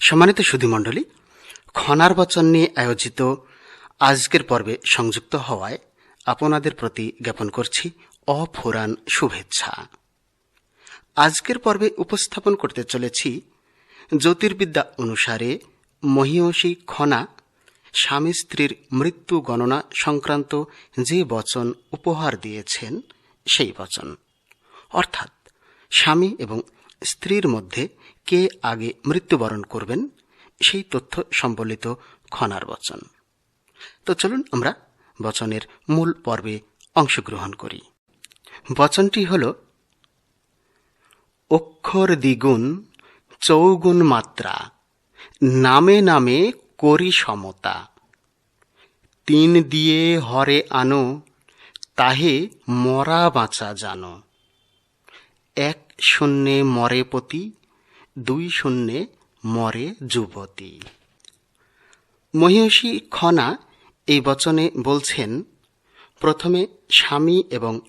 সম্মানিত সুধীমণ্ডলী খনার বচন নিয়ে আয়োজিত আজকের পর্বে সংযুক্ত হওয়ায় আপনাদের প্রতি জ্ঞাপন করছি অফুরান শুভেচ্ছা। আজকের পর্বে উপস্থাপন করতে চলেছি জ্যোতির্বিদ্যা অনুসারে মহিয়সী খনা স্বামী স্ত্রীর মৃত্যু গণনা সংক্রান্ত যে বচন উপহার দিয়েছেন, সেই বচন। অর্থাৎ স্বামী এবং স্ত্রীর মধ্যে কে আগে মৃত্যুবরণ করবেন, সেই তথ্য সম্বলিত খনার বচন। তো চলুন আমরা বচনের মূল পর্বে অংশগ্রহণ করি। বচনটি হল, অক্ষর দ্বিগুণ, চৌগুণ মাত্রা, নামে নামে করি সমতা। তিন দিয়ে হরে আনো, তাহে মরা বাঁচা জানো। এক শূন্যে মরে পতি দুই শূন্যে মরে যুবতী। মহিষী খনা এই বচনে বলছেন, প্রথমে স্বামী এবং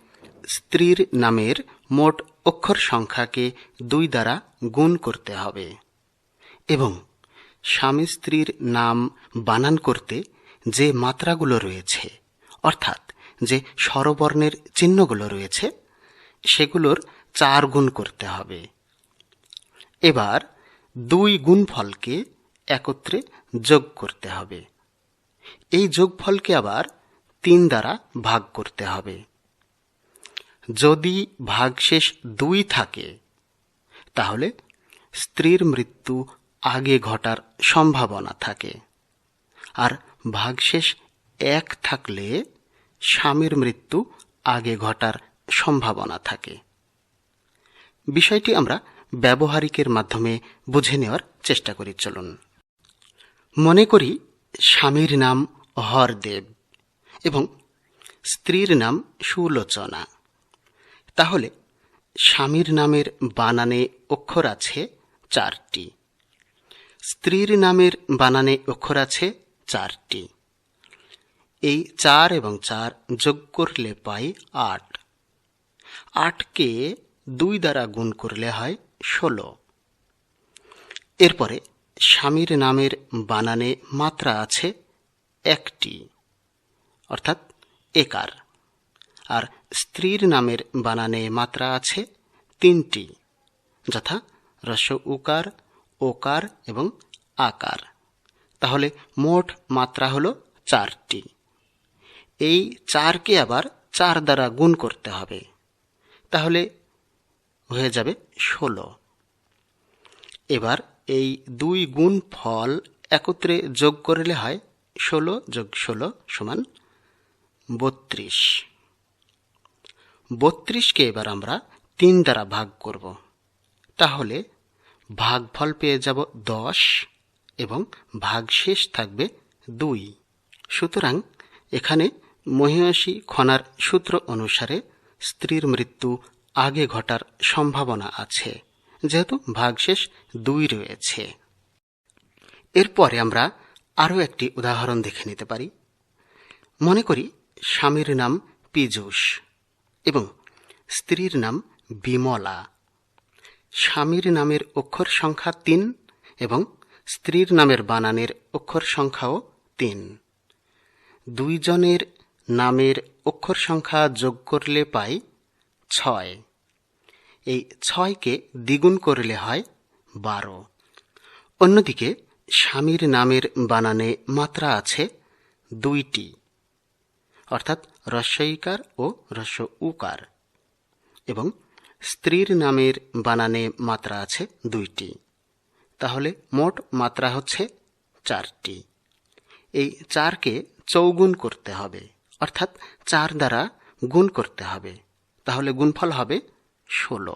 স্ত্রীর নামের মোট অক্ষর সংখ্যাকে দুই দ্বারা গুণ করতে হবে এবং স্বামী স্ত্রীর নাম বানান করতে যে মাত্রাগুলো রয়েছে, অর্থাৎ যে স্বরবর্ণের চিহ্নগুলো রয়েছে, সেগুলোর চার গুণ করতে হবে। এবার দুই গুণফলকে একত্রে যোগ করতে হবে। এই যোগফলকে আবার তিন দ্বারা ভাগ করতে হবে। যদি ভাগশেষ দুই থাকে, তাহলে স্ত্রীর মৃত্যু আগে ঘটার সম্ভাবনা থাকে। আর ভাগশেষ এক থাকলে স্বামীর মৃত্যু আগে ঘটার সম্ভাবনা থাকে। বিষয়টি আমরা ব্যবহারিকের মাধ্যমে বুঝে নেওয়ার চেষ্টা করি, চলুন। মনে করি স্বামীর নাম হরদেব এবং স্ত্রীর নাম সুলোচনা। তাহলে স্বামীর নামের বানানে অক্ষর আছে চারটি। স্ত্রীর নামের বানানে অক্ষর আছে চারটি। এই চার এবং চার যোগ করলে পাই আট। আটকে দুই দ্বারা গুণ করলে হয় ষোলো। এরপরে স্বামীর নামের বানানে মাত্রা আছে একটি, অর্থাৎ একার। আর স্ত্রীর নামের বানানে মাত্রা আছে তিনটি, যথা রস উকার ওকার এবং আকার। তাহলে মোট মাত্রা হলো চারটি। এই চারকে আবার চার দ্বারা গুণ করতে হবে। তাহলে হয়ে যাবে ষোলো। এবার এই দুই গুণ ফল একত্রে যোগ করলে হয় ষোলো যোগ ষোলো সমান বত্রিশ। বত্রিশকে এবার আমরা তিন দ্বারা ভাগ করব। তাহলে ভাগফল পেয়ে যাব দশ এবং ভাগশেষ থাকবে দুই। সুতরাং এখানে মহিষী খনার সূত্র অনুসারে স্ত্রীর মৃত্যু আগে ঘটার সম্ভাবনা আছে। যেহেতু ভাগশেষ দুই রয়েছে। এরপরে আমরা আরও একটি উদাহরণ দেখে নিতে পারি। মনে করি স্বামীর নাম পীযূষ এবং স্ত্রীর নাম বিমলা। স্বামীর নামের অক্ষর সংখ্যা তিন এবং স্ত্রীর নামের বানানের অক্ষর সংখ্যাও তিন। দুইজনের নামের অক্ষর সংখ্যা যোগ করলে পাই ছয়। এই ছয়কে দ্বিগুণ করলে হয় বারো। অন্যদিকে স্বামীর নামের বানানে মাত্রা আছে দুইটি, অর্থাৎ রস্যইকার ও রস্য উকার এবং স্ত্রীর নামের বানানে মাত্রা আছে দুইটি। তাহলে মোট মাত্রা হচ্ছে চারটি। এই চারকে চৌগুণ করতে হবে, অর্থাৎ চার দ্বারা গুণ করতে হবে। তাহলে গুণফল হবে ষোলো।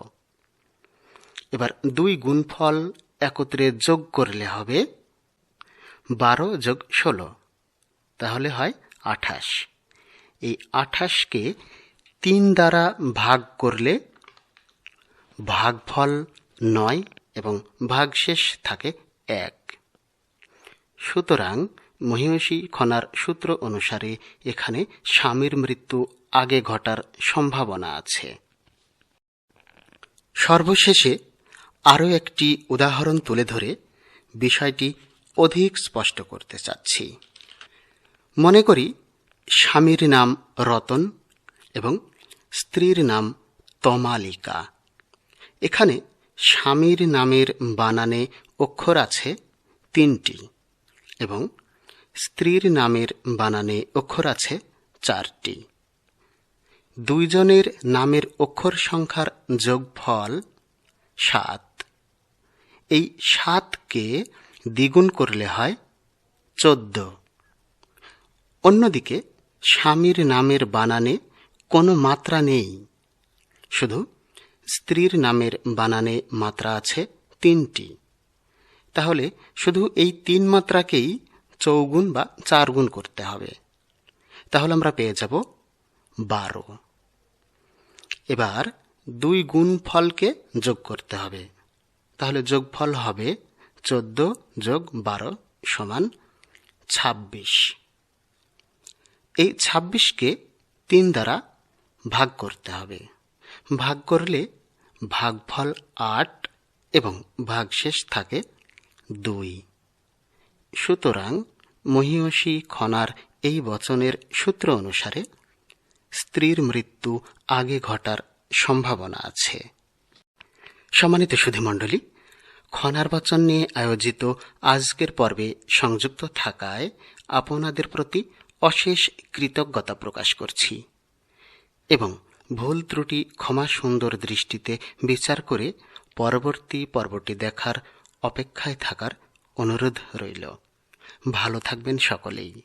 এবার দুই গুণফল একত্রে যোগ করলে হবে বারো যোগ ষোলো, তাহলে হয় আঠাশ। এই আঠাশকে তিন দ্বারা ভাগ করলে ভাগফল নয় এবং ভাগশেষ থাকে এক। সুতরাং মহিষী খনার সূত্র অনুসারে এখানে স্বামীর মৃত্যু আগে ঘটার সম্ভাবনা আছে। সর্বশেষে আরও একটি উদাহরণ তুলে ধরে বিষয়টি অধিক স্পষ্ট করতে চাচ্ছি। মনে করি, স্বামীর নাম রতন এবং স্ত্রীর নাম তমালিকা। এখানে স্বামীর নামের বানানে অক্ষর আছে তিনটি এবং স্ত্রীর নামের বানানে অক্ষর আছে চারটি। দুইজনের নামের অক্ষর সংখ্যার যোগফল সাত। এই সাতকে দ্বিগুণ করলে হয় চোদ্দ। অন্যদিকে স্বামীর নামের বানানে কোনো মাত্রা নেই। শুধু স্ত্রীর নামের বানানে মাত্রা আছে তিনটি। তাহলে শুধু এই তিন মাত্রাকেই চৌগুণ বা চার গুণ করতে হবে। তাহলে আমরা পেয়ে যাব বারো। এবার দুই গুণ ফলকে যোগ করতে হবে। তাহলে যোগফল হবে চোদ্দ যোগ বারো সমান ছাব্বিশ। এই ছাব্বিশকে তিন দ্বারা ভাগ করতে হবে। ভাগ করলে ভাগফল আট এবং ভাগশেষ থাকে দুই। সুতরাং মহিয়সী খনার এই বচনের সূত্র অনুসারে স্ত্রীর মৃত্যু আগে ঘটার সম্ভাবনা আছে। সম্মানিত সুধীমণ্ডলী খনার বচন নিয়ে আয়োজিত আজকের পর্বে সংযুক্ত থাকায় আপনাদের প্রতি অশেষ কৃতজ্ঞতা প্রকাশ করছি এবং ভুল ত্রুটি ক্ষমা সুন্দর দৃষ্টিতে বিচার করে পরবর্তী পর্বটি দেখার অপেক্ষায় থাকার অনুরোধ রইল। ভালো থাকবেন সকলেই।